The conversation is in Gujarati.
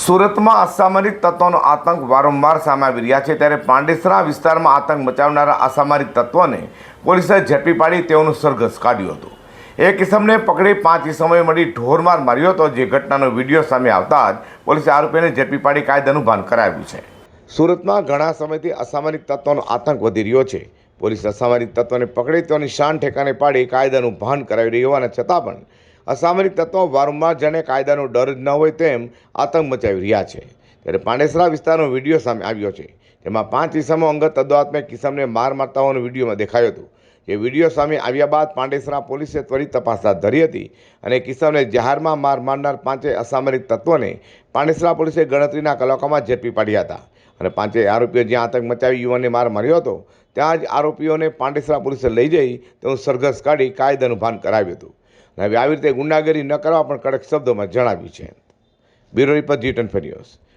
સુરતમાં અસામરિક તત્વોનો આતંક વારંવાર સામે આવી રહ્યા છે ત્યારે પાંડેસરા વિસ્તારમાં આતંક મચાવનારા અસામરિક તત્વોને પોલીસે ઝડપી પાડી તેઓનું સરઘસ કાઢ્યું હતું. એક કિસમને પકડી પાંચ ઇસમોએ મળી ઢોરમાર માર્યો હતો, જે ઘટનાનો વીડિયો સામે આવતા જ પોલીસે આરોપીને ઝડપી પાડી કાયદાનું ભાન કરાવ્યું છે. સુરતમાં ઘણા સમયથી અસામરિક તત્વોનો આતંક વધી રહ્યો છે. પોલીસ અસામરિક તત્વોને પકડી તેઓની શાન ઠેકાને પાડી કાયદાનું ભાન કરાવી રહ્યું હોવાના છતાં પણ અસામરિક તત્વો વારંવાર જેને કાયદાનો ડર જ ન હોય તેમ આતંક મચાવી રહ્યા છે. ત્યારે પાંડેસરા વિસ્તારનો વીડિયો સામે આવ્યો છે. જેમાં પાંચ ઇસમો અંગત તદ્વાત્મક કિસમને માર મારતા હોવાનું વિડીયોમાં દેખાયું હતું. જે વીડિયો સામે આવ્યા બાદ પાંડેસરા પોલીસે ત્વરિત તપાસ હાથ ધરી હતી અને કિસમને જાહેરમાં માર મારનાર પાંચેય અસામરિક તત્વોને પાંડેસરા પોલીસે ગણતરીના કલાકોમાં ઝડપી પાડ્યા હતા. અને પાંચેય આરોપીઓ જ્યાં આતંક મચાવી યુવાનને માર માર્યો હતો, ત્યાં જ આરોપીઓને પાંડેસરા પોલીસે લઈ જઈ તેનું સરઘસ કાઢી કાયદાનું ભાન કરાવ્યું હતું. હવે આવી રીતે ગુંડાગીરી ન કરવા પણ કડક શબ્દોમાં જણાવ્યું છે. Bureau report G twenty news.